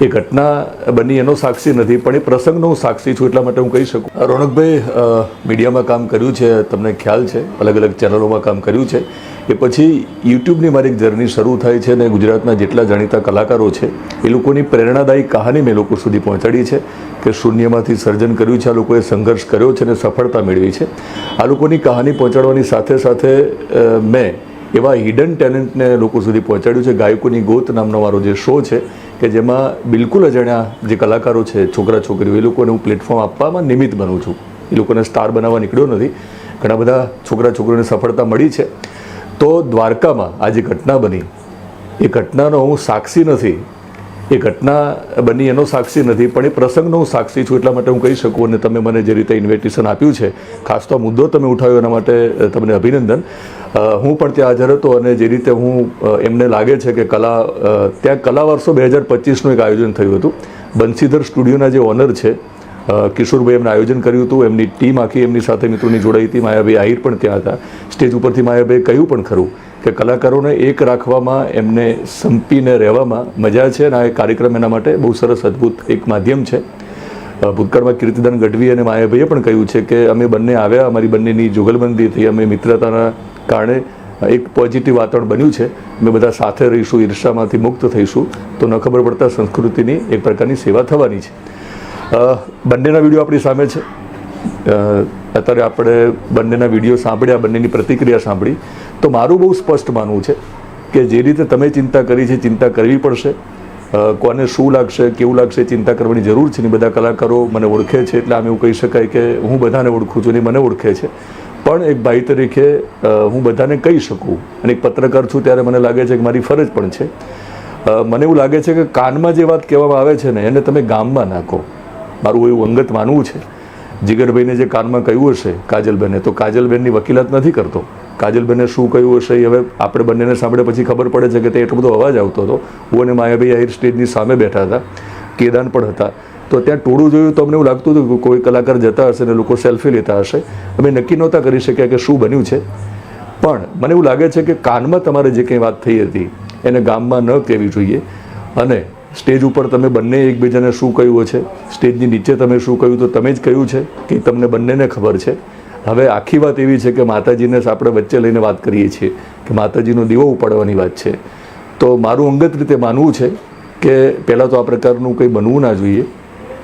એ ઘટના બની એનો સાક્ષી નથી, પણ એ પ્રસંગનો હું સાક્ષી છું એટલા માટે હું કહી શકું. રોનકભાઈ મીડિયામાં કામ કર્યું છે, તમને ખ્યાલ છે અલગ અલગ ચેનલોમાં કામ કર્યું છે. એ પછી યુટ્યુબની મારી એક જર્ની શરૂ થાય છે અને ગુજરાતના જેટલા જાણીતા કલાકારો છે, એ લોકોની પ્રેરણાદાયી કહાની મેં લોકો સુધી પહોંચાડી છે કે શૂન્યમાંથી સર્જન કર્યું છે, આ લોકોએ સંઘર્ષ કર્યો છે અને સફળતા મેળવી છે. આ લોકોની કહાની પહોંચાડવાની સાથે સાથે મેં એવા હિડન ટેલેન્ટને લોકો સુધી પહોંચાડ્યું છે. ગાયકોની ગોત નામનો મારો જે શો છે કે જેમાં બિલકુલ અજાણ્યા જે કલાકારો છે, છોકરા, છોકરીઓ, એ લોકોને હું પ્લેટફોર્મ આપવામાં નિમિત્ત બનું છું. એ લોકોને સ્ટાર બનાવવા નીકળ્યો નથી. ઘણા બધા છોકરા, છોકરીઓને સફળતા મળી છે. તો દ્વારકામાં આ જે ઘટના બની, એ ઘટનાનો હું સાક્ષી નથી. એ ઘટના બની એનો સાક્ષી નથી, પણ એ પ્રસંગનો હું સાક્ષી છું એટલા માટે હું કહી શકું અને તમે મને જે રીતે ઇન્વિટેશન આપ્યું છે, ખાસ તો મુદ્દો તમે ઉઠાવ્યો એના માટે તમને અભિનંદન. હું પણ ત્યાં હાજર હતો અને જે રીતે હું એમને લાગે છે કે કલા ત્યાં કલા વર્ષો બે હજાર પચીસનું એક આયોજન થયું હતું. બંસીધર સ્ટુડિયોના જે ઓનર છે કિશોરભાઈ એમને આયોજન કર્યું હતું, એમની ટીમ આખી એમની સાથે મિત્રોની જોડાઈ હતી, માયાભાઈ આહિર પણ ત્યાં હતા. સ્ટેજ ઉપરથી માયાભાઈ કહ્યું પણ ખરું કે કલાકારોને એક રાખવામાં, એમને સંપીને રહેવામાં મજા છે અને આ કાર્યક્રમ એના માટે બહુ સરસ અદ્ભુત એક માધ્યમ છે. ભૂતકાળમાં કીર્તિદાન ગઢવી અને માયાભાઈએ પણ કહ્યું છે કે અમે બંને આવ્યા, અમારી બંનેની જુગલબંધી થઈ, અમે મિત્રતાના કારણે એક પોઝિટિવ વાતાવરણ બન્યું છે. અમે બધા સાથે રહીશું ઈર્ષામાંથી મુક્ત થઈશું. તો ન ખબર પડતા સંસ્કૃતિની એક પ્રકારની સેવા થવાની છે. બંનેના વીડિયો આપણી સામે છે. અત્યારે આપણે બંનેના વીડિયો સાંભળ્યા, બંનેની પ્રતિક્રિયા સાંભળી. તો મારું બહુ સ્પષ્ટ માનવું છે કે જે રીતે તમે ચિંતા કરી છે, ચિંતા કરવી પડશે. કોને શું લાગશે, કેવું લાગશે ચિંતા કરવાની જરૂર છે. ને બધા કલાકારો મને ઓળખે છે, એટલે આમ એવું કહી શકાય કે હું બધાને ઓળખું છું ને મને ઓળખે છે. પણ એક ભાઈ તરીકે હું બધાને કહી શકું અને એક પત્રકાર છું ત્યારે મને લાગે છે કે મારી ફરજ પણ છે. મને એવું લાગે છે કે કાનમાં જે વાત કહેવામાં આવે છે ને, એને તમે ગામમાં નાખો. મારું એવું અંગત માનવું છે. જીગરભાઈને જે કાનમાં કહ્યું હશે કાજલબેને, તો કાજલબેનની વકીલાત નથી કરતો. કાજલબેને શું કહ્યું હશે એ હવે આપણે બંનેને સાંભળે પછી ખબર પડે છે કે તે એટલો બધો અવાજ આવતો હતો. હું અને માયાભાઈ આહિર સ્ટેજની સામે બેઠા હતા, કેદાન પણ હતા. તો ત્યાં ટોળું જોયું તો અમને એવું લાગતું હતું કે કોઈ કલાકાર જતા હશે ને લોકો સેલ્ફી લેતા હશે. અમે નક્કી નહોતા કરી શક્યા કે શું બન્યું છે. પણ મને એવું લાગે છે કે કાનમાં તમારે જે કંઈ વાત થઈ હતી એને ગામમાં ન કહેવી જોઈએ. અને સ્ટેજ ઉપર તમે બંને એકબીજાને શું કહ્યું છે? સ્ટેજની નીચે તમે શું કહ્યું? તો તમે જ કહ્યું છે કે તમને બંનેને ખબર છે. હવે આખી વાત એવી છે કે માતાજીને આપણે વચ્ચે લઈને વાત કરીએ છીએ કે માતાજીનો દીવો ઉપાડવાની વાત છે. તો મારું અંગત રીતે માનવું છે કે પહેલાં તો આ પ્રકારનું કંઈ બનવું ના જોઈએ.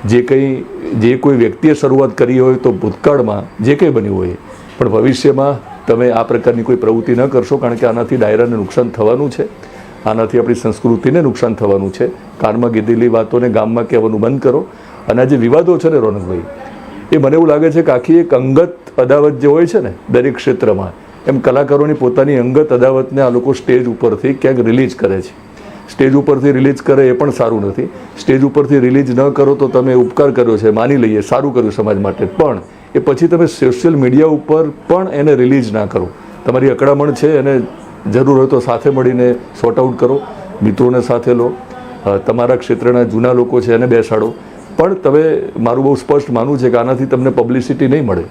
જે કંઈ, જે કોઈ વ્યક્તિએ શરૂઆત કરી હોય તો ભૂતકાળમાં જે કંઈ બન્યું હોય, પણ ભવિષ્યમાં તમે આ પ્રકારની કોઈ પ્રવૃત્તિ ન કરશો કારણ કે આનાથી ડાયરાને નુકસાન થવાનું છે. આનાથી આપણી સંસ્કૃતિને નુકસાન થવાનું છે. કાનમાં કીધેલી વાતોને ગામમાં કહેવાનું બંધ કરો. અને આ જે વિવાદો છે ને રોનકભાઈ, એ મને એવું લાગે છે કે આખી એક અંગત અદાવત જે હોય છે ને દરેક ક્ષેત્રમાં, એમ કલાકારોની પોતાની અંગત અદાવતને આ લોકો સ્ટેજ ઉપરથી ક્યાંક રિલીઝ કરે છે. સ્ટેજ ઉપરથી રિલીઝ કરે એ પણ સારું નથી. સ્ટેજ ઉપરથી રિલીઝ ન કરો તો તમે ઉપકાર કર્યો છે, માની લઈએ, સારું કર્યું સમાજ માટે. પણ એ પછી તમે સોશિયલ મીડિયા ઉપર પણ એને રિલીઝ ના કરો. તમારી અકળામણ છે, એને જરૂર હોય તો સાથે મળીને સોર્ટ આઉટ કરો, મિત્રોને સાથે લો. તમારા ક્ષેત્રના જૂના લોકો છે એને બેસાડો. પણ તમે, મારું બહુ સ્પષ્ટ માનવું છે કે આનાથી તમને પબ્લિસિટી નહીં મળે.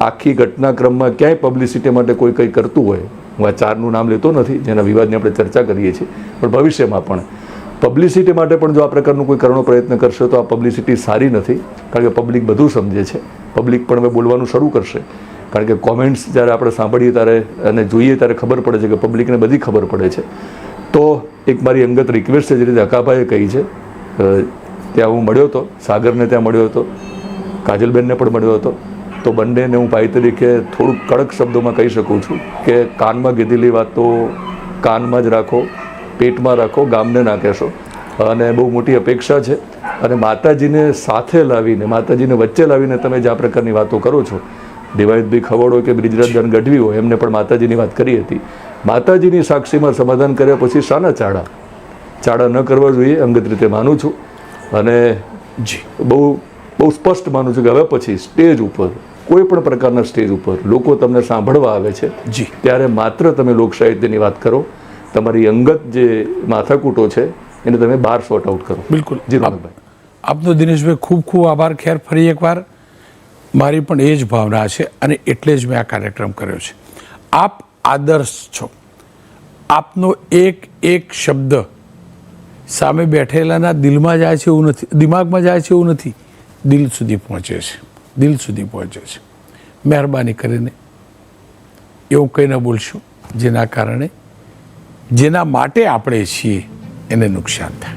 આખી ઘટનાક્રમમાં ક્યાંય પબ્લિસિટી માટે કોઈ કંઈ કરતું હોય, હું આ ચારનું નામ લેતો નથી, જેના વિવાદની આપણે ચર્ચા કરીએ છીએ. પણ ભવિષ્યમાં પણ. પબ્લિસિટી માટે પણ જો આ પ્રકારનું કોઈ કરવાનો પ્રયત્ન કરશે, તો આ પબ્લિસિટી સારી નથી. કારણ કે પબ્લિક બધું સમજે છે. પબ્લિક પણ હવે બોલવાનું શરૂ કરશે. કારણ કે કોમેન્ટ્સ જ્યારે આપણે સાંભળીએ ત્યારે અને જોઈએ ત્યારે ખબર પડે છે કે પબ્લિકને બધી ખબર પડે છે. તો એક મારી અંગત રિક્વેસ્ટ છે, જે રીતે અકાભાઈએ કહી છે. ત્યાં હું મળ્યો હતો, સાગરને ત્યાં મળ્યો હતો, કાજલબેનને પણ મળ્યો હતો. તો બંનેને હું ભાઈ તરીકે થોડુંક કડક શબ્દોમાં કહી શકું છું કે કાનમાં કીધેલી વાતો કાનમાં જ રાખો, પેટમાં રાખો, ગામને ના કહેશો. અને બહુ મોટી અપેક્ષા છે. અને માતાજીને સાથે લાવીને, માતાજીને વચ્ચે લાવીને તમે જે આ પ્રકારની વાતો કરો છો. દેવાયતભાઈ ખવડ હોય કે બ્રિજરાજદાન ગઢવી હોય એમને પણ માતાજીની વાત કરી હતી. માતાજીની સાક્ષીમાં સમાધાન કર્યા પછી શાના ચાડા? ચાડા ન કરવા જોઈએ અંગત રીતે માનું છું. અને જી. બહુ બહુ સ્પષ્ટ માનું છું કે હવે પછી સ્ટેજ ઉપર કોઈ પણ પ્રકારના સ્ટેજ ઉપર લોકો તમને સાંભળવા આવે છે જી. ત્યારે માત્ર તમે લોકસાહિત્યની વાત કરો. તમારી અંગત જે માથાકૂટો છે એને તમે બહાર સોર્ટ આઉટ કરો. બિલકુલ. જી આપનો દિનેશભાઈ ખૂબ ખૂબ આભાર. ખેર ફરી એકવાર. મારી પણ એ જ ભાવના છે અને એટલે જ મેં આ કાર્યક્રમ કર્યો છે. આપ આદર્શ છો. આપનો એક એક શબ્દ સામે બેઠેલાના દિલમાં જાય છે એવું નથી, દિમાગમાં જાય છે એવું નથી. દિલ સુધી પહોંચે છે. દિલ સુધી પહોંચે છે. મહેરબાની કરીને એવું કંઈ ન બોલશું જેના કારણે, જેના માટે આપણે છીએ એને નુકસાન થાય.